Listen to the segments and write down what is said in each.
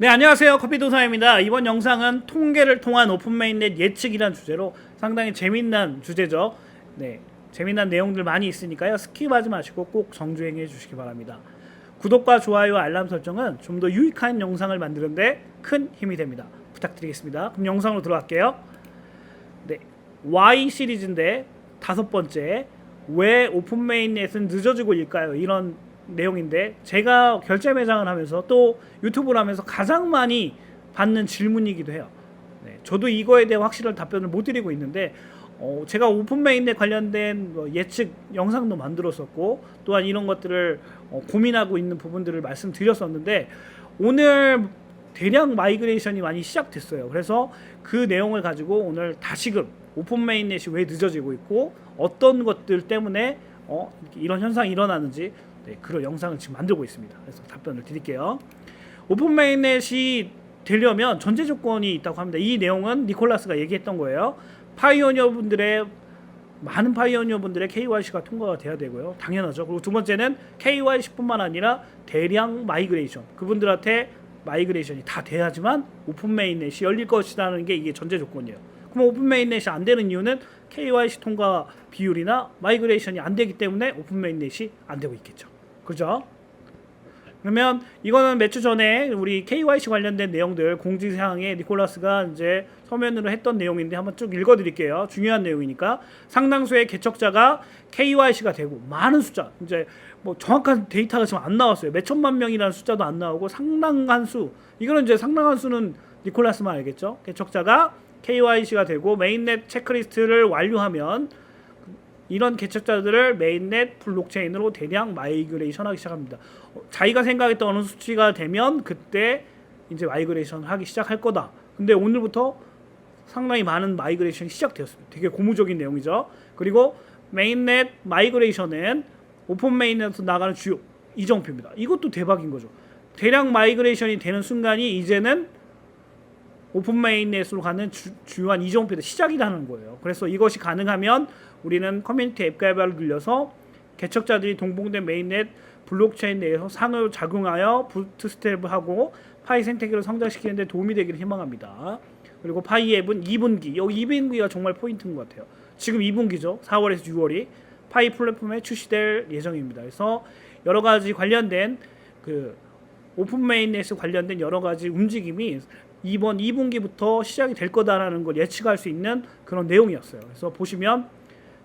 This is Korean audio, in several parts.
네 안녕하세요. 커피도사입니다. 이번 영상은 통계를 통한 오픈 메인넷 예측이란 주제로 상당히 재밌는 주제죠. 네 재미난 내용들 많이 있으니까요. 스킵하지 마시고 꼭 정주행해 주시기 바랍니다. 구독과 좋아요 알람 설정은 좀 더 유익한 영상을 만드는데 큰 힘이 됩니다. 부탁드리겠습니다. 그럼 영상으로 들어갈게요. 네 Y 시리즈인데 다섯 번째 왜 오픈 메인넷은 늦어지고 일까요? 이런 내용인데 제가 결제 매장을 하면서 또 유튜브를 하면서 가장 많이 받는 질문이기도 해요. 네, 저도 이거에 대해 확실한 답변을 못 드리고 있는데 어, 제가 오픈 메인넷 관련된 뭐 예측 영상도 만들었었고 또한 이런 것들을 어, 고민하고 있는 부분들을 말씀드렸었는데 오늘 대량 마이그레이션이 많이 시작됐어요. 그래서 그 내용을 가지고 오늘 다시금 오픈 메인넷이 왜 늦어지고 있고 어떤 것들 때문에 어, 이런 현상이 일어나는지 네, 그런 영상을 지금 만들고 있습니다. 그래서 답변을 드릴게요. 오픈 메인넷이 되려면 전제 조건이 있다고 합니다. 이 내용은 니콜라스가 얘기했던 거예요. 파이오니어 분들의 많은 파이오니어 분들의 KYC가 통과가 돼야 되고요. 당연하죠. 그리고 두 번째는 KYC뿐만 아니라 대량 마이그레이션. 그분들한테 마이그레이션이 다 돼야지만 오픈 메인넷이 열릴 것이라는 게 이게 전제 조건이에요. 그럼 오픈 메인넷이 안 되는 이유는 KYC 통과 비율이나 마이그레이션이 안 되기 때문에 오픈 메인넷이 안 되고 있겠죠. 그죠? 그러면 이거는 몇 주 전에 우리 KYC 관련된 내용들 공지사항에 니콜라스가 이제 서면으로 했던 내용인데 한번 쭉 읽어드릴게요. 중요한 내용이니까 상당수의 개척자가 KYC가 되고 많은 숫자 이제 뭐 정확한 데이터가 지금 안 나왔어요. 몇 천만 명이라는 숫자도 안 나오고 상당한 수 이거는 이제 상당한 수는 니콜라스만 알겠죠. 개척자가 KYC가 되고 메인넷 체크리스트를 완료하면 이런 개척자들을 메인넷 블록체인으로 대량 마이그레이션하기 시작합니다. 어, 자기가 생각했던 어느 수치가 되면 그때 이제 마이그레이션을 하기 시작할 거다. 근데 오늘부터 상당히 많은 마이그레이션이 시작되었습니다. 되게 고무적인 내용이죠. 그리고 메인넷 마이그레이션은 오픈 메인넷에서 나가는 주요 이정표입니다. 이것도 대박인 거죠. 대량 마이그레이션이 되는 순간이 이제는 오픈 메인넷으로 가는 주, 주요한 이정표의 시작이라는 거예요. 그래서 이것이 가능하면 우리는 커뮤니티 앱 개발을 늘려서 개척자들이 동봉된 메인넷 블록체인 내에서 상호 작용하여 부트스텝하고 파이 생태계를 성장시키는 데 도움이 되기를 희망합니다. 그리고 파이 앱은 2분기, 여기 2분기가 정말 포인트인 것 같아요. 지금 2분기죠. 4월에서 6월이 파이 플랫폼에 출시될 예정입니다. 그래서 여러 가지 관련된 그 오픈 메인넷에 관련된 여러 가지 움직임이 이번 2분기부터 시작이 될 거다라는 걸 예측할 수 있는 그런 내용이었어요. 그래서 보시면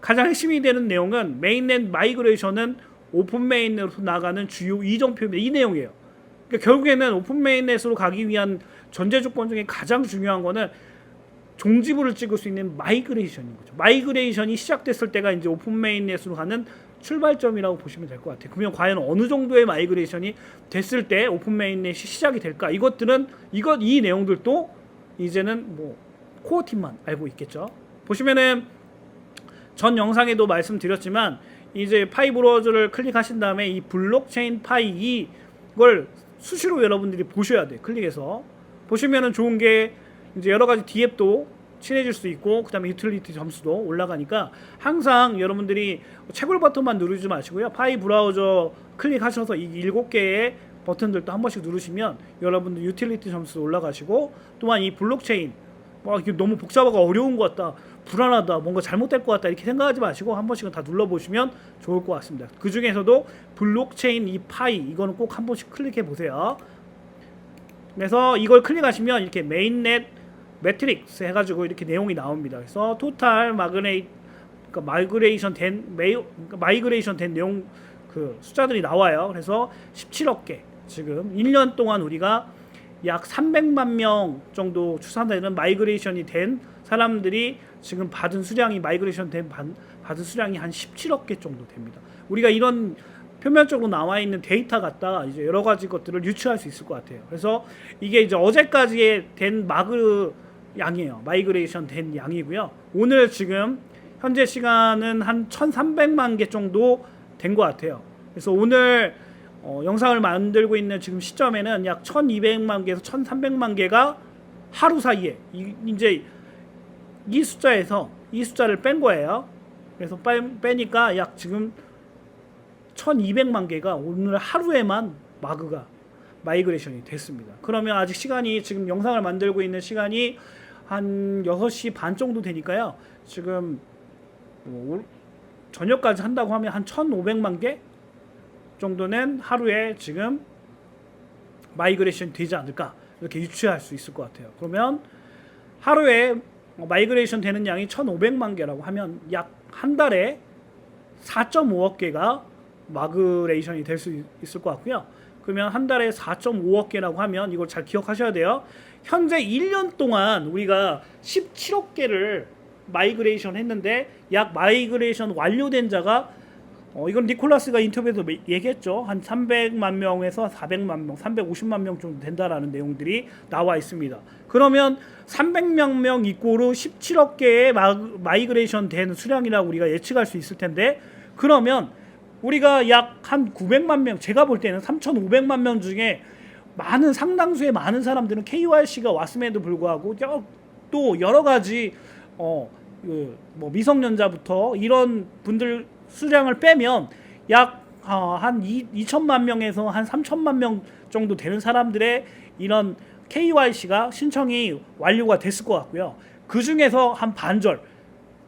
가장 핵심이 되는 내용은 메인넷 마이그레이션은 오픈 메인넷으로 나가는 주요 이정표입니다. 이 내용이에요. 그러니까 결국에는 오픈 메인넷으로 가기 위한 전제 조건 중에 가장 중요한 거는 종지부를 찍을 수 있는 마이그레이션인 거죠. 마이그레이션이 시작됐을 때가 이제 오픈 메인넷으로 가는 출발점이라고 보시면 될 것 같아요. 그러면 과연 어느 정도의 마이그레이션이 됐을 때 오픈 메인넷이 시작이 될까? 이것들은 이것 이 내용들도 이제는 뭐 코어 팀만 알고 있겠죠. 보시면은 전 영상에도 말씀드렸지만 이제 파이 브라우저를 클릭하신 다음에 이 블록체인 파이 이걸 수시로 여러분들이 보셔야 돼. 클릭해서 보시면은 좋은 게 이제 여러 가지 디앱도 친해질 수 있고 그다음에 유틸리티 점수도 올라가니까 항상 여러분들이 채굴 버튼만 누르지 마시고요. 파이 브라우저 클릭하셔서 이 일곱 개의 버튼들도 한 번씩 누르시면 여러분들 유틸리티 점수 올라가시고 또한 이 블록체인 와 이게 너무 복잡하고 어려운 것 같다 불안하다 뭔가 잘못될 것 같다 이렇게 생각하지 마시고 한 번씩은 다 눌러보시면 좋을 것 같습니다. 그 중에서도 블록체인 이 파이 이거는 꼭 한 번씩 클릭해 보세요. 그래서 이걸 클릭하시면 이렇게 메인넷 매트릭스 해가지고 이렇게 내용이 나옵니다. 그래서 토탈 마그레이 그러니까 마이그레이션 된 메이 그러니까 마이그레이션 된 내용 그 숫자들이 나와요. 그래서 17억 개 지금 1년 동안 우리가 약 300만 명 정도 추산되는 마이그레이션이 된 사람들이 지금 받은 수량이 마이그레이션 된 받- 받은 수량이 한 17억 개 정도 됩니다. 우리가 이런 표면적으로 나와 있는 데이터 갖다가 이제 여러 가지 것들을 유추할 수 있을 것 같아요. 그래서 이게 이제 어제까지의 된 마그 양이에요. 마이그레이션 된 양이고요. 오늘 지금 현재 시간은 한 1,300만 개 정도 된 것 같아요. 그래서 오늘 어, 영상을 만들고 있는 지금 시점에는 약 1,200만 개에서 1,300만 개가 하루 사이에 이, 이제 이 숫자에서 이 숫자를 뺀 거예요. 그래서 빼, 빼니까 약 지금 1200만 개가 오늘 하루에만 마그가 마이그레이션이 됐습니다. 그러면 아직 시간이 지금 영상을 만들고 있는 시간이 한 6시 반 정도 되니까요. 지금 뭐 올- 저녁까지 한다고 하면 한 1,500만 개 정도는 하루에 지금 마이그레이션 되지 않을까 이렇게 유추할 수 있을 것 같아요. 그러면 하루에 마이그레이션 되는 양이 1,500만 개라고 하면 약 한 달에 4.5억 개가 마그레이션이 될 수 있을 것 같고요. 그러면 한 달에 4.5억 개라고 하면 이걸 잘 기억하셔야 돼요. 현재 1년 동안 우리가 17억 개를 마이그레이션 했는데 약 마이그레이션 완료된 자가 어, 이건 니콜라스가 인터뷰에서 매- 얘기했죠. 한 300만 명에서 400만 명, 350만 명 정도 된다라는 내용들이 나와 있습니다. 그러면 300명 명 이꼬르 17억 개의 마, 마이그레이션 된 수량이라고 우리가 예측할 수 있을 텐데 그러면 우리가 약 한 900만 명, 제가 볼 때는 3,500만 명 중에 많은 상당수의 많은 사람들은 KYC가 왔음에도 불구하고 여- 또 여러 가지 어, 그, 뭐 미성년자부터 이런 분들 수량을 빼면 약 어, 한 2, 2천만 명에서 한 3천만 명 정도 되는 사람들의 이런 KYC가 신청이 완료가 됐을 것 같고요. 그 중에서 한 반절,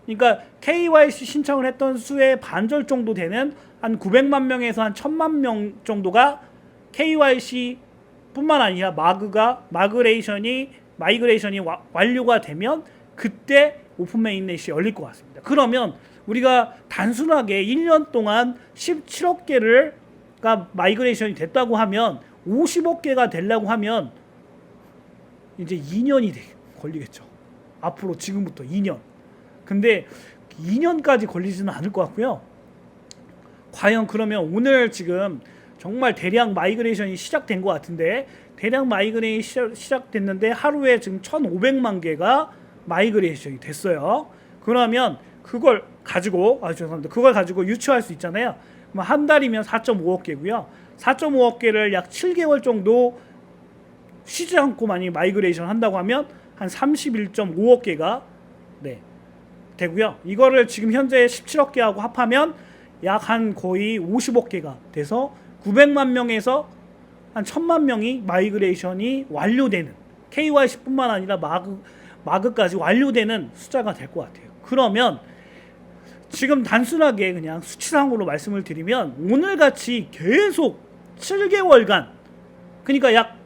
그러니까 KYC 신청을 했던 수의 반절 정도 되는 한 900만 명에서 한 1000만 명 정도가 KYC 뿐만 아니라 마그가 마그레이션이 마이그레이션이 와- 완료가 되면 그때 오픈 메인넷이 열릴 것 같습니다. 그러면 우리가 단순하게 1년 동안 17억 개를 가 마이그레이션이 됐다고 하면 50억 개가 되려고 하면 이제 2년이 걸리겠죠. 앞으로 지금부터 2년. 근데 2년까지 걸리지는 않을 것 같고요. 과연 그러면 오늘 지금 정말 대량 마이그레이션이 시작된 것 같은데 대량 마이그레이션이 시작됐는데 하루에 지금 1,500만 개가 마이그레이션이 됐어요. 그러면 그걸 가지고 아 죄송합니다. 그걸 가지고 유추할 수 있잖아요. 한 달이면 4.5억 개고요. 4.5억 개를 약 7개월 정도 쉬지 않고 만약 마이그레이션 한다고 하면 한 31.5억 개가 네 되고요. 이거를 지금 현재 17억 개하고 합하면 약 한 거의 50억 개가 돼서 900만 명에서 한 1000만 명이 마이그레이션이 완료되는 KYC뿐만 아니라 마그 마그까지 완료되는 숫자가 될 것 같아요. 그러면 지금 단순하게 그냥 수치상으로 말씀을 드리면 오늘 같이 계속 7개월간 그러니까 약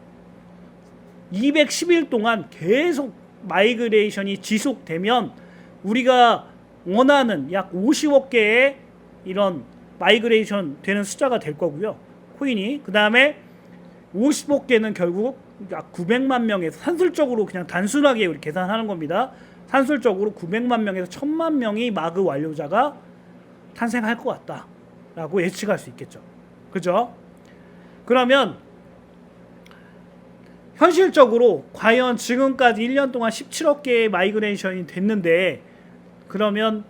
210일 동안 계속 마이그레이션이 지속되면 우리가 원하는 약 50억 개의 이런 마이그레이션 되는 숫자가 될 거고요. 코인이 그 다음에 50억 개는 결국 약 900만 명에서 산술적으로 그냥 단순하게 우리 계산하는 겁니다. 산술적으로 900만 명에서 1000만 명이 마그 완료자가 탄생할 것 같다라고 예측할 수 있겠죠. 그죠? 그러면 현실적으로 과연 지금까지 1년 동안 17억 개의 마이그레이션이 됐는데 그러면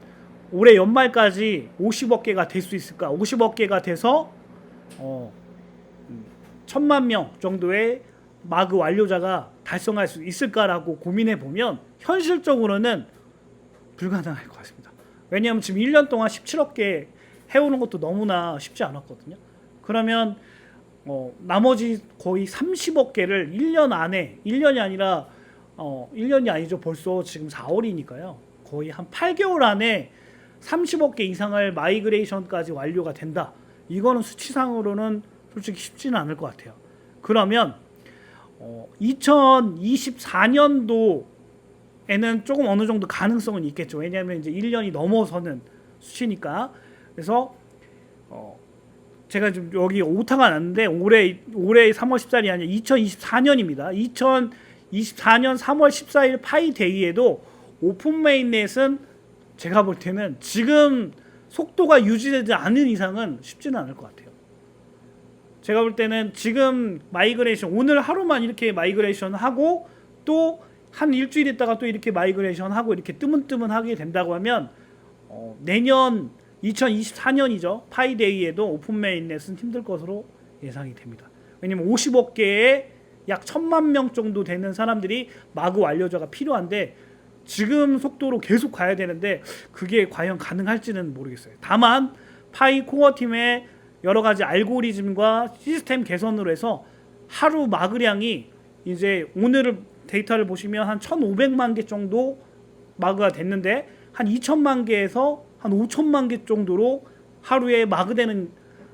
올해 연말까지 50억 개가 될 수 있을까? 50억 개가 돼서 어, 음, 천만 명 정도의 마그 완료자가 달성할 수 있을까라고 고민해 보면 현실적으로는 불가능할 것 같습니다. 왜냐하면 지금 1년 동안 17억 개 해오는 것도 너무나 쉽지 않았거든요. 그러면 어, 나머지 거의 30억 개를 1년 안에 1년이 아니라 어, 1년이 아니죠. 벌써 지금 4월이니까요. 거의 한 8개월 안에 30억 개 이상을 마이그레이션까지 완료가 된다. 이거는 수치상으로는 솔직히 쉽지는 않을 것 같아요. 그러면 어, 2024년도에는 조금 어느 정도 가능성은 있겠죠. 왜냐하면 이제 1년이 넘어서는 수치니까. 그래서 어, 제가 지금 여기 오타가 났는데 올해 올해 3월 14일이 아니라 2024년입니다. 2024년 3월 14일 파이데이에도 오픈 메인넷은 제가 볼 때는 지금 속도가 유지되지 않는 이상은 쉽지는 않을 것 같아요. 제가 볼 때는 지금 마이그레이션 오늘 하루만 이렇게 마이그레이션 하고 또 한 일주일 있다가 또 이렇게 마이그레이션 하고 이렇게 뜨문뜨문 하게 된다고 하면 어, 내년 2024년이죠 파이데이에도 오픈 메인넷은 힘들 것으로 예상이 됩니다. 왜냐면 50억 개의 약 천만 명 정도 되는 사람들이 마구 완료자가 필요한데 지금 속도로 계속 가야 되는데 그게 과연 가능할지는 모르겠어요. 다만 파이 코어 팀의 여러 가지 알고리즘과 시스템 개선으로 해서 하루 마그량이 이제 오늘 데이터를 보시면 한 1,500만 개 정도 마그가 됐는데 한 2천만 개에서 한 5천만 개 정도로 하루에 마그되는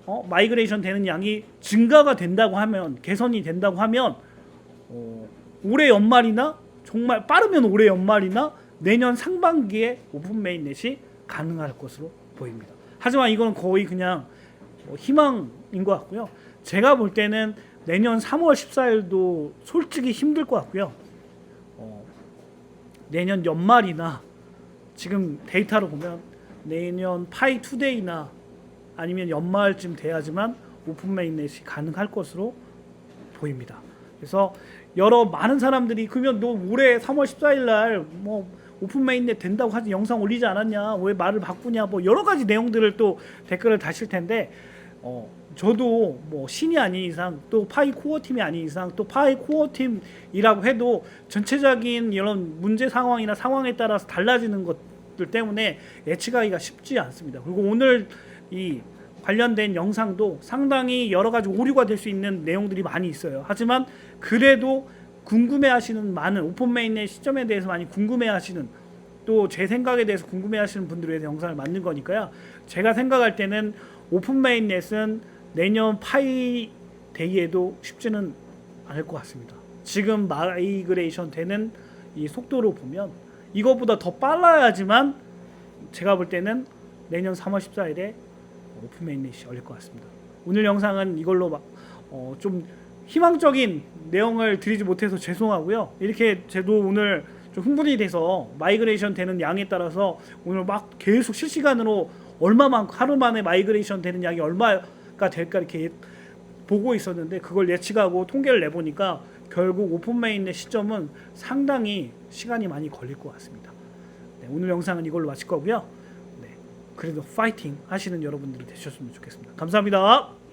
어, 마이그레이션 되는 양이 증가가 된다고 하면 개선이 된다고 하면 어, 올해 연말이나 정말 빠르면 올해 연말이나 내년 상반기에 오픈 메인넷이 가능할 것으로 보입니다. 하지만 이건 거의 그냥 뭐 희망인 것 같고요. 제가 볼 때는 내년 3월 14일도 솔직히 힘들 것 같고요. 어, 내년 연말이나 지금 데이터로 보면 내년 파이 투데이나 아니면 연말쯤 돼야지만 오픈 메인넷이 가능할 것으로 보입니다. 그래서 여러 많은 사람들이 그러면 너 올해 3월 14일 날 뭐 오픈 메인넷 된다고 하지 영상 올리지 않았냐 왜 말을 바꾸냐 뭐 여러 가지 내용들을 또 댓글을 다실 텐데 어 저도 뭐 신이 아닌 이상 또 파이 코어 팀이 아닌 이상 또 파이 코어 팀이라고 해도 전체적인 이런 문제 상황이나 상황에 따라서 달라지는 것들 때문에 예측하기가 쉽지 않습니다. 그리고 오늘 이 관련된 영상도 상당히 여러 가지 오류가 될 수 있는 내용들이 많이 있어요. 하지만 그래도 궁금해하시는 많은 오픈 메인의 시점에 대해서 많이 궁금해하시는 또 제 생각에 대해서 궁금해하시는 분들을 위해서 영상을 만든 거니까요. 제가 생각할 때는 오픈 메인넷은 내년 파이 데이에도 쉽지는 않을 것 같습니다. 지금 마이그레이션 되는 이 속도로 보면 이것보다 더 빨라야지만 제가 볼 때는 내년 3월 14일에 오픈 메인넷이 열릴 것 같습니다. 오늘 영상은 이걸로 막, 어, 좀 희망적인 내용을 드리지 못해서 죄송하고요. 이렇게 저도 오늘 좀 흥분이 돼서 마이그레이션 되는 양에 따라서 오늘 막 계속 실시간으로 얼마만 하루 만에 마이그레이션 되는 양이 얼마가 될까 이렇게 보고 있었는데 그걸 예측하고 통계를 내보니까 결국 오픈 메인의 시점은 상당히 시간이 많이 걸릴 것 같습니다. 네, 오늘 영상은 이걸로 마칠 거고요. 네, 그래도 파이팅 하시는 여러분들이 되셨으면 좋겠습니다. 감사합니다.